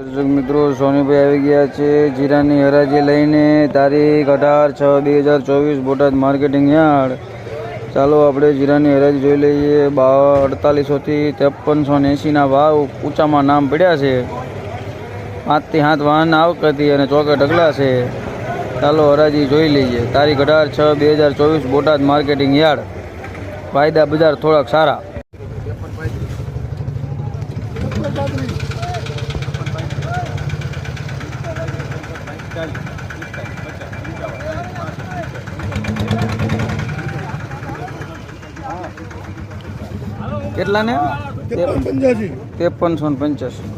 દર્શક મિત્રો, સોનીભાઈ આવી ગયા છે જીરાની હરાજી લઈને. તારીખ અઢાર છ બે હજાર ચોવીસ બોટાદ માર્કેટિંગ યાર્ડ. ચાલો આપણે જીરાની હરાજી જોઈ લઈએ. બા અડતાલીસોથી ત્રેપનસો ને એંસીના ભાવ ઊંચામાં નામ પડ્યા છે. પાંચથી હાથ વાહન આવક હતી અને ચોકે ઢગલા છે. ચાલો હરાજી જોઈ લઈએ. તારીખ અઢાર છ બે હજાર ચોવીસ બોટાદ માર્કેટિંગ યાર્ડ. વાયદા બજાર થોડાક સારા. કેટલા ને પંચ્યાસી. ત્રેપનસો ને પંચ્યાસી.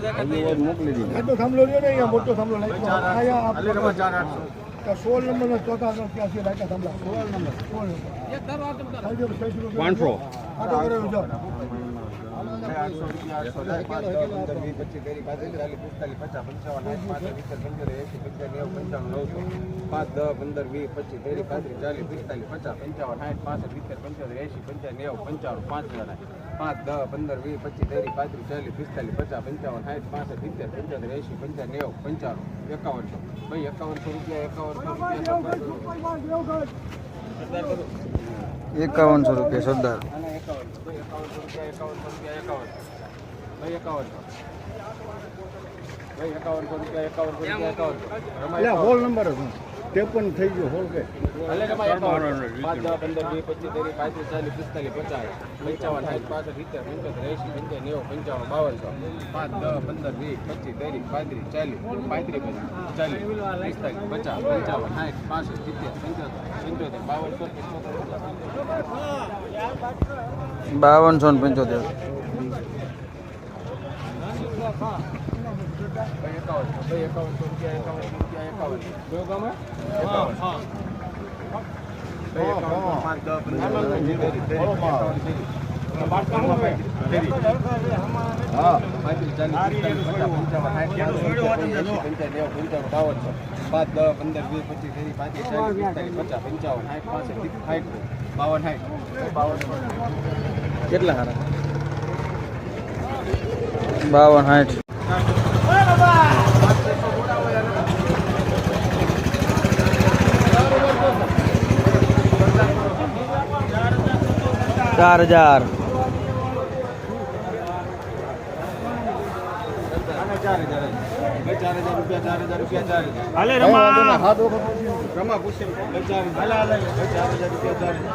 આટલો થાંભલો રહ્યો ને અહીંયા મોટો થાંભલો લાગ્યો અહીંયા આ સોળ નંબર નો ચોથા નો ત્યાંસી લાગ્યા થાંભલા સોળ નંબર સોળ નંબર પાંચસો આટો કરેલો જાઓ પાંચ દસ પંદર વીસ પચીસ ત્રીસ પાંત્રીસ ચાલીસ પિસ્તાલીસ પચાસ પંચાવન સાઠ પાસઠ સિત્તેર પંચોતેર એસી પંચાવન નેવું પંચાવન પાંચ જણા પાંચ દસ પંદર વીસ પચીસ ત્રીસ પાંત્રીસ ચાલીસ પિસ્તાલીસ પચાસ પંચાવન સાઠ પાસઠ સિત્તેર પંચોતેર એસી પંચાવન નેવું પંચાવન એકાવનસો. ભાઈ એકાવનસો રૂપિયા એકાવનસો રૂપિયા એકાવનસો રૂપિયા સરદાર. એકાવનસો. રૂપિયા એકાવનસો રૂપિયા એકાવનસો. ભાઈ એકાવનસો. ભાઈ એકાવનસો રૂપિયા એકાવનસો રૂપિયા એકાવનસો. રમાય નંબર નંબર પણ થઈ ગયું હોલ કે. બાવનસો ને પંચોતેર. ભાઈ એકાવન ભાઈ એકાવનસો રૂપિયા પાંચ દસ પંદર વીસ પચીસ ત્રીસ પાંત્રીસ પિસ્તાલીસ પચાસ પંચાવન સાઠ પાસઠ સાઠ બાવન સાઠ બાવન કેટલા સારા બાવન સાઠ ચાર હજાર ચાર હજાર ચાર હજાર રૂપિયા ચાર હજાર રૂપિયા ચાર હજાર હાલે રમા હાથ રમા પૂછે ચાર હજાર ચાર હજાર રૂપિયા ચાર હજાર.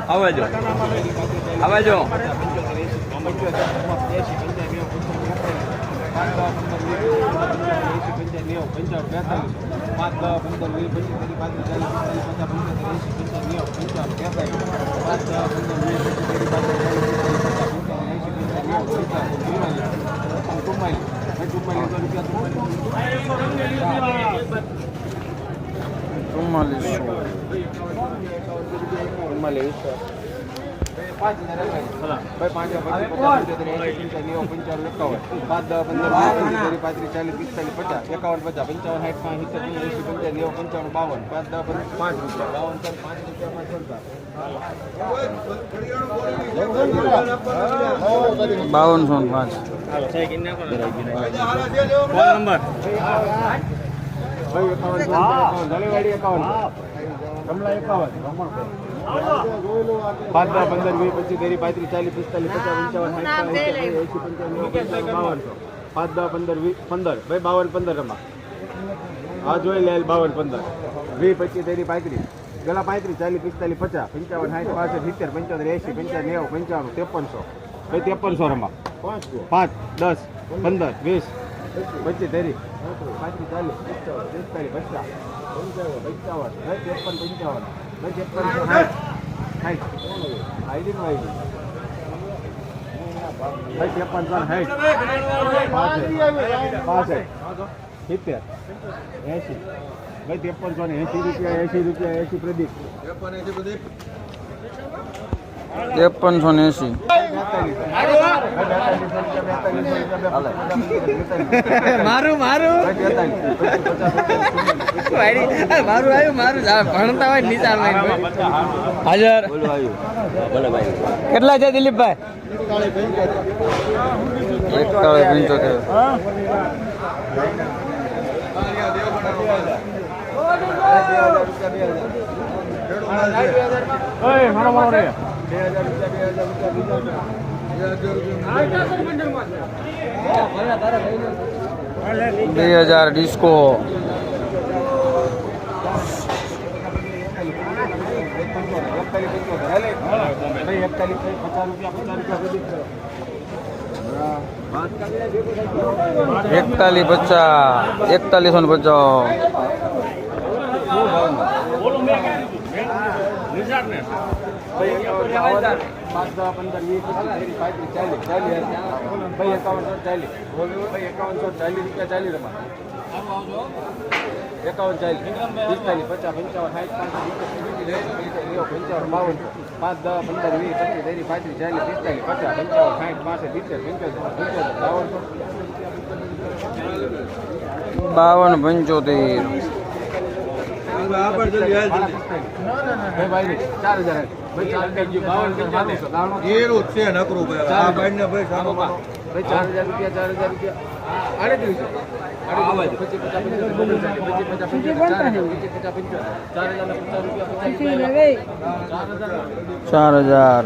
આવે જો. આવે જો. પાંચ હજાર પાંચ હજાર પાંચ નેવું પંચાવન એકાવન પાંચ દસ પંદર વીસ પચીસ પાંત્રીસ ચાલીસ પિસ્તાલીસ પચાસ એકાવન પચાસ પંચાવન સાઠ પાંચ સિત્તેર એસી પંચાવન નેવું પંચાવન બાવન પાંચ દસ પંદર પાંચ. રૂપિયા બાવન ચાર પાંચ રૂપિયા પાંચ બાવનસો ને પાંચ ભાઈ એકાવન એકાવન એકાવન પાંચ દસ પંદર વીસ પચીસ ત્રીસ પાંત્રીસ ચાલીસ પિસ્તાલીસ પચાસ પંચાવન સાઠ એસી પંચાવન બાવનસો પાંચ દસ પંદર વીસ પંદર ભાઈ બાવન પંદર રમા હા જોઈ લે બાવન પંદર વીસ પચીસ ત્રીસ પાંત્રીસ ગલા પાંત્રીસ ચાલીસ પિસ્તાલીસ પચાસ પંચાવન સાઠ પાસઠ સિત્તેર પંચોતેર એસી પંચાવન નેવું પંચાવન ત્રેપનસો ભાઈ ત્રેપનસો રમા પાંચ દસ પંદર વીસ પચીસ ત્રીસ પાંત્રીસ ચાલીસ પિસ્તાલીસ પચાસ પંચાવન ભાઈ ત્રેપન પંચાવન. ભાઈ ત્રેપનસો સાઠ. સાઠ. આઈડી નો આઈડી ભાઈ ત્રેપન સાઠ સાઠ. પાસઠ. સિત્તેર. એસી. ભાઈ ત્રેપન ને એસી રૂપિયા એસી રૂપિયા, એસી પ્રદીપ. ત્રેપનસો ને એસી મારું. મારું મારું આવ્યું મારું ભણતા હોય નિશાળ હાજર. કેટલા છે દિલીપભાઈ? એકતાળીસ પંચોતેર. બે હજાર ડિસ્કો એકતાલીસ પચાસ એકતાલીસો ને પચાસ પાંચ દસ પંદર વીસ પચીસ ત્રીસ પાંત્રીસ ચાલીસ ચાલીસ ભાઈ એકાવનસો ચાલીસ ભાઈ એકાવનસો ચાલીસ રૂપિયા ચાલીસ રમા એકાવન ચાલીસ પિસ્તાલીસ પચાસ પંચાવન સાઠ પાંચ પંચાવન બાવન પાંચ દસ પંદર વીસ પચીસ ત્રીસ પાંત્રીસ ચાલીસ પિસ્તાલીસ પચાસ પંચાવન સાઠ પાસઠ સિત્તેર પંચોતેર પંચોતેર બાવનસો બાવન પંચોતેર ચાર હજાર એરું છે. નકરું ભાઈ. આ ભાઈને ભાઈ સાનો ભાઈ ચાર હજાર રૂપિયા ચાર હજાર રૂપિયા. આડત્રીસો ને ચાર હજાર.